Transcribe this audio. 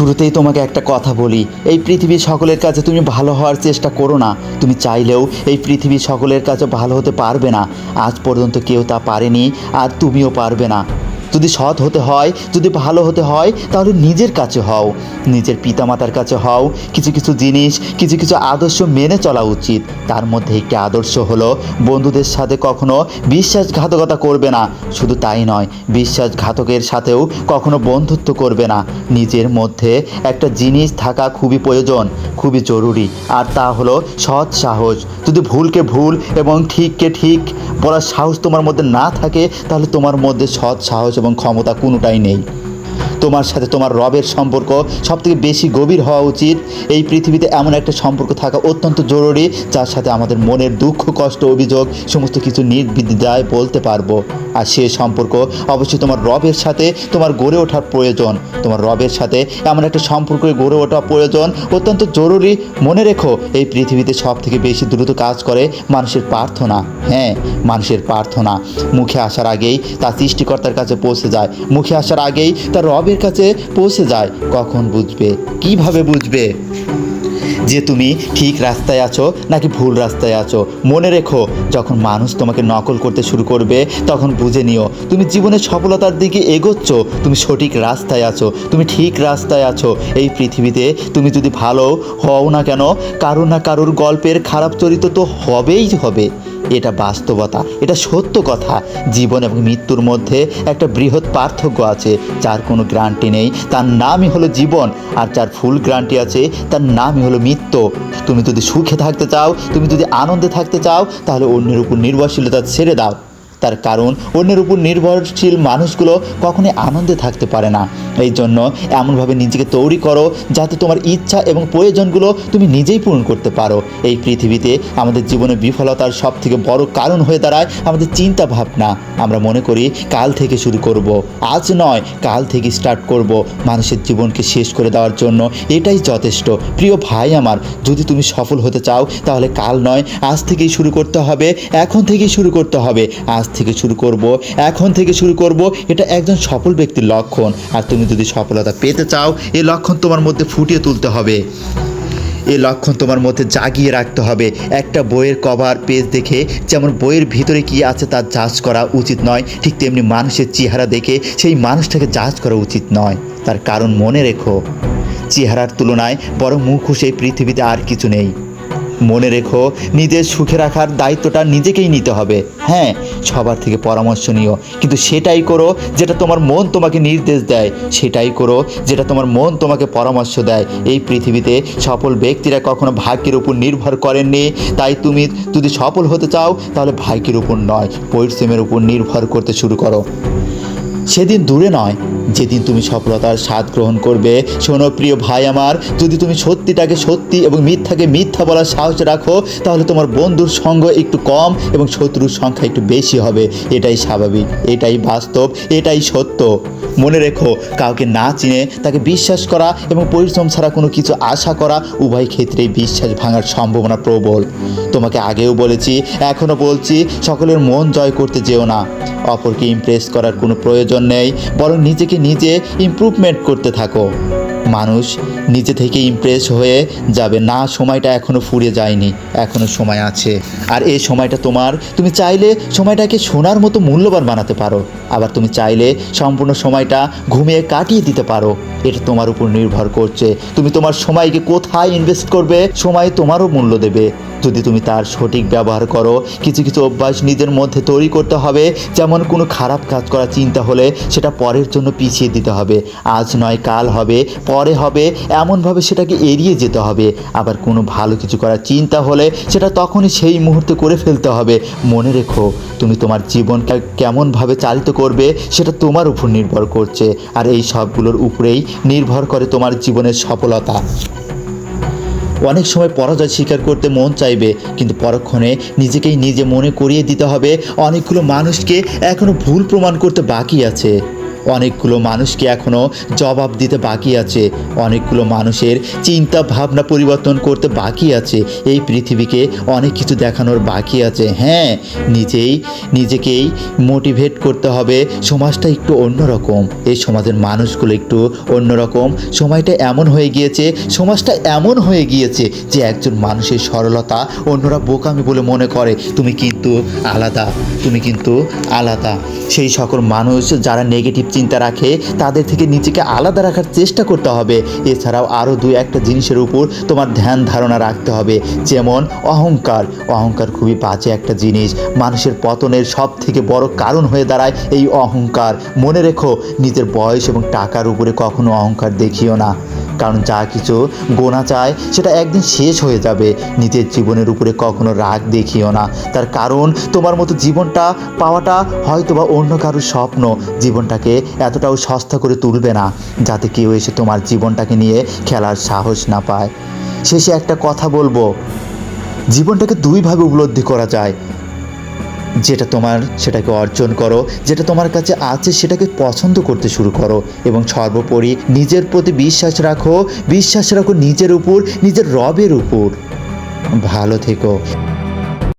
শুরুতেই তোমাকে একটা কথা বলি, এই পৃথিবীর সকলের কাছে তুমি ভালো হওয়ার চেষ্টা করো না। তুমি চাইলেও এই পৃথিবীর সকলের কাছে ভালো হতে পারবে না। আজ পর্যন্ত কেউ তা পারেনি, আর তুমিও পারবে না। যদি সৎ হতে হয়, যদি ভালো হতে হয়, তাহলে নিজের কাছে হও, নিজের পিতামাতার কাছে হও। কিছু কিছু জিনিস, কিছু কিছু আদর্শ মেনে চলা উচিত। তার মধ্যে একটি আদর্শ হলো, বন্ধুদের সাথে কখনো বিশ্বাসঘাতকতা করবে না। শুধু তাই নয়, বিশ্বাসঘাতকের সাথেও কখনো বন্ধুত্ব করবে না। নিজের মধ্যে একটা জিনিস থাকা খুবই প্রয়োজন, খুবই জরুরি। আর তা হলো সৎ সাহস। যদি ভুলকে ভুল এবং ঠিককে ঠিক বলার সাহস তোমার মধ্যে না থাকে, তাহলে তোমার মধ্যে সৎ সাহস এবং ক্ষমতা কোনোটাই নেই। তোমার সাথে তোমার রবের সম্পর্ক সবথেকে বেশি গভীর হওয়া উচিত। এই পৃথিবীতে এমন একটা সম্পর্ক থাকা অত্যন্ত জরুরি, যার সাথে আমাদের মনের দুঃখ, কষ্ট, অভিযোগ, সমস্ত কিছু নির্বিদ্যায় বলতে পারব। আর সে সম্পর্ক অবশ্যই তোমার রবের সাথে তোমার গড়ে ওঠার প্রয়োজন। তোমার রবের সাথে এমন একটা সম্পর্ক গড়ে ওঠা প্রয়োজন অত্যন্ত জরুরি। মনে রেখো, এই পৃথিবীতে সব থেকে বেশি দ্রুত কাজ করে মানুষের প্রার্থনা। হ্যাঁ মানুষের প্রার্থনা। মুখে আসার আগেই তা সৃষ্টিকর্তার কাছে পৌঁছে যায়। মুখে আসার আগেই তার রবের কাছে পৌঁছে যায়, কখন বুঝবে? কীভাবে বুঝবে? যে তুমি ঠিক রাস্তায় আছো নাকি ভুল রাস্তায় আছো, মনে রেখো, যখন মানুষ তোমাকে নকল করতে শুরু করবে, তখন বুঝে নিও, তুমি জীবনের সফলতার দিকে এগোচ্ছ, তুমি সঠিক রাস্তায় আছো, তুমি ঠিক রাস্তায় আছো, এই পৃথিবীতে তুমি যদি ভালো হও না কেন, কারও না কারোর গল্পের খারাপ চরিত্র তো হবেই হবে। এটা বাস্তবতা, এটা সত্য কথা। জীবন এবং মৃত্যুর মধ্যে একটা বৃহৎ পার্থক্য আছে, যার কোনো গ্রান্টি নেই। তার নামই হলো জীবন, আর যার ফুল গ্রান্টি আছে, তার নামই হলো মৃত্যু। তুমি যদি সুখে থাকতে চাও, তুমি যদি আনন্দে থাকতে চাও, তাহলে অন্যের উপর নির্ভরশীলতা ছেড়ে দাও। তার কারণ অন্যের উপর নির্ভরশীল মানুষগুলো কখনোই আনন্দে থাকতে পারে না। এই জন্য এমনভাবে নিজেকে তৈরি করো যাতে তোমার ইচ্ছা এবং প্রয়োজনগুলো তুমি নিজেই পূরণ করতে পারো। এই পৃথিবীতে আমাদের জীবনে বিফলতার সব থেকে বড় কারণ হয়ে দাঁড়ায় আমাদের চিন্তা ভাবনা আমরা মনে করি কাল থেকে শুরু করব। আজ নয়, কাল থেকে স্টার্ট করব। মানুষের জীবনকে শেষ করে দেওয়ার জন্য এটাই যথেষ্ট। প্রিয় ভাই আমার, যদি তুমি সফল হতে চাও তাহলে কাল নয়, আজ থেকেই শুরু করতে হবে, এখন থেকেই শুরু করতে হবে। আজ থেকে শুরু করব, এখন থেকে শুরু করব, এটা একজন সফল ব্যক্তির লক্ষণ। আর তুমি যদি সফলতা পেতে চাও, এই লক্ষণ তোমার মধ্যে ফুটিয়ে তুলতে হবে। এই লক্ষণ তোমার মধ্যে জাগিয়ে রাখতে হবে। একটা বইয়ের কভার পেজ দেখে, যেমন বইয়ের ভিতরে কি আছে তা জাজ করা উচিত নয়, ঠিক তেমনি মানুষের চেহারা দেখে সেই মানুষটাকে জাজ করা উচিত নয়। তার কারণ মনে রেখো, চেহারার তুলনায় বড় মুখোশ এই পৃথিবীতে আর কিছু নেই। মনে রেখো, নিজের সুখে রাখার দায়িত্বটা নিজেকেই নিতে হবে। হ্যাঁ সবার থেকে পরামর্শ নিও। কিন্তু সেটাই করো যেটা তোমার মন তোমাকে নির্দেশ দেয়। সেটাই করো যেটা তোমার মন তোমাকে পরামর্শ দেয়। এই পৃথিবীতে সফল ব্যক্তিরা কখনো ভাগ্যের উপর নির্ভর করেননি। তাই তুমি যদি সফল হতে চাও, তাহলে ভাগ্যের উপর নয়, পরিশ্রমের উপর নির্ভর করতে শুরু করো। সেদিন দূরে নয়। যেদিন তুমি সফলতার স্বাদ গ্রহণ করবে, শোনো প্রিয় ভাই আমার, যদি তুমি সত্যিটাকে সত্যি এবং মিথ্যাকে মিথ্যা বলার সাহস রাখো, তাহলে তোমার বন্ধুর সঙ্গ একটু কম এবং শত্রুর সংখ্যা একটু বেশি হবে। এটাই স্বাভাবিক, এটাই বাস্তব, এটাই সত্য। মনে রেখো, কাউকে না চিনে তাকে বিশ্বাস করা এবং পরিশ্রম ছাড়া কোনো কিছু আশা করা উভয় ক্ষেত্রেই বিশ্বাস ভাঙার সম্ভাবনা প্রবল। তোমাকে আগেও বলেছি এখনও বলছি, সকলের মন জয় করতে যেও না। অপরকে ইমপ্রেস করার কোনো প্রয়োজন নেই, বরং নিজেকে নিজে ইমপ্রুভমেন্ট করতে থাকো। মানুষ নিজে থেকে ইমপ্রেস হয়ে যাবে, না, সময়টা এখনও ফুরিয়ে যায়নি এখনও সময় আছে। আর এই সময়টা তোমার, তুমি চাইলে সময়টাকে সোনার মতো মূল্যবান বানাতে পারো, আবার তুমি চাইলে সম্পূর্ণ সময়টা ঘুমিয়ে কাটিয়ে দিতে পারো, এটা তোমার উপর নির্ভর করছে। তুমি তোমার সময়কে কোথায় ইনভেস্ট করবে, সময় তোমারও মূল্য দেবে। যদি তুমি তার সঠিক ব্যবহার করো, কিছু কিছু অভ্যাস নিজের মধ্যে তৈরি করতে হবে। যেমন কোনো খারাপ কাজ করার চিন্তা হলে সেটা পরের জন্য পিছিয়ে দিতে হবে। আজ নয়, কাল হবে, পরে হবে, এমনভাবে সেটাকে এড়িয়ে যেতে হবে। আবার কোনো ভালো কিছু করার চিন্তা হলে সেটা তখনই সেই মুহূর্তে করে ফেলতে হবে। মনে রেখো, তুমি তোমার জীবনকে কেমনভাবে চালিত করবে সেটা তোমার উপর নির্ভর করছে। আর এই সবগুলোর উপরেই নির্ভর করে তোমার জীবনের সফলতা। অনেক সময় পরাজয় স্বীকার করতে মন চাইবে, কিন্তু পরক্ষণে নিজেকেই নিজে মনে করিয়ে দিতে হবে। অনেকগুলো মানুষকে এখনও ভুল প্রমাণ করতে বাকি আছে। অনেকগুলো মানুষকে এখনও জবাব দিতে বাকি আছে। অনেকগুলো মানুষের চিন্তা ভাবনা পরিবর্তন করতে বাকি আছে। এই পৃথিবীকে অনেক কিছু দেখানোর বাকি আছে। হ্যাঁ নিজেই, নিজেকেই মোটিভেট করতে হবে। সমাজটা একটু অন্যরকম। এই সমাজের মানুষগুলো একটু অন্যরকম। সময়টা এমন হয়ে গিয়েছে, সমাজটা এমন হয়ে গিয়েছে যে একজন মানুষের সরলতা অন্যরা বোকামি বলে মনে করে। তুমি কিন্তু আলাদা, তুমি কিন্তু আলাদা। সেই সকল মানুষ যারা নেগেটিভ চিন্তা রাখে, তাদের থেকে নিজেকে আলাদা রাখার চেষ্টা করতে হবে। এছাড়াও আরও দু একটা জিনিসের উপর তোমার ধ্যান ধারণা রাখতে হবে, যেমন অহংকার। অহংকার খুবই বাজে একটা জিনিস। মানুষের পতনের সব থেকে বড় কারণ হয়ে দাঁড়ায় এই অহংকার। মনে রেখো, নিজের বয়স এবং টাকার উপরে কখনো অহংকার দেখিও না। কারণ যা কিছু গোনা চায় সেটা একদিন শেষ হয়ে যাবে। নিজের জীবনের উপরে কখনো রাগ দেখিও না। তার কারণ, তোমার মতো জীবনটা পাওয়াটা হয়তো বা অন্য কারোর স্বপ্ন। জীবনটাকে এতটাও সস্তা করে তুলবে না, যাতে কেউ এসে তোমার জীবনটাকে নিয়ে খেলার সাহস না পায়। শেষে একটা কথা বলব। জীবনটাকে দুইভাবে উপলব্ধি করা যায়। যেটা তোমার সেটাকে অর্জন করো, যেটা তোমার কাছে আছে সেটাকে পছন্দ করতে শুরু করো এবং সর্বোপরি নিজের প্রতি বিশ্বাস রাখো বিশ্বাস রাখো নিজের উপর, নিজের রবের উপর। ভালো থেকো।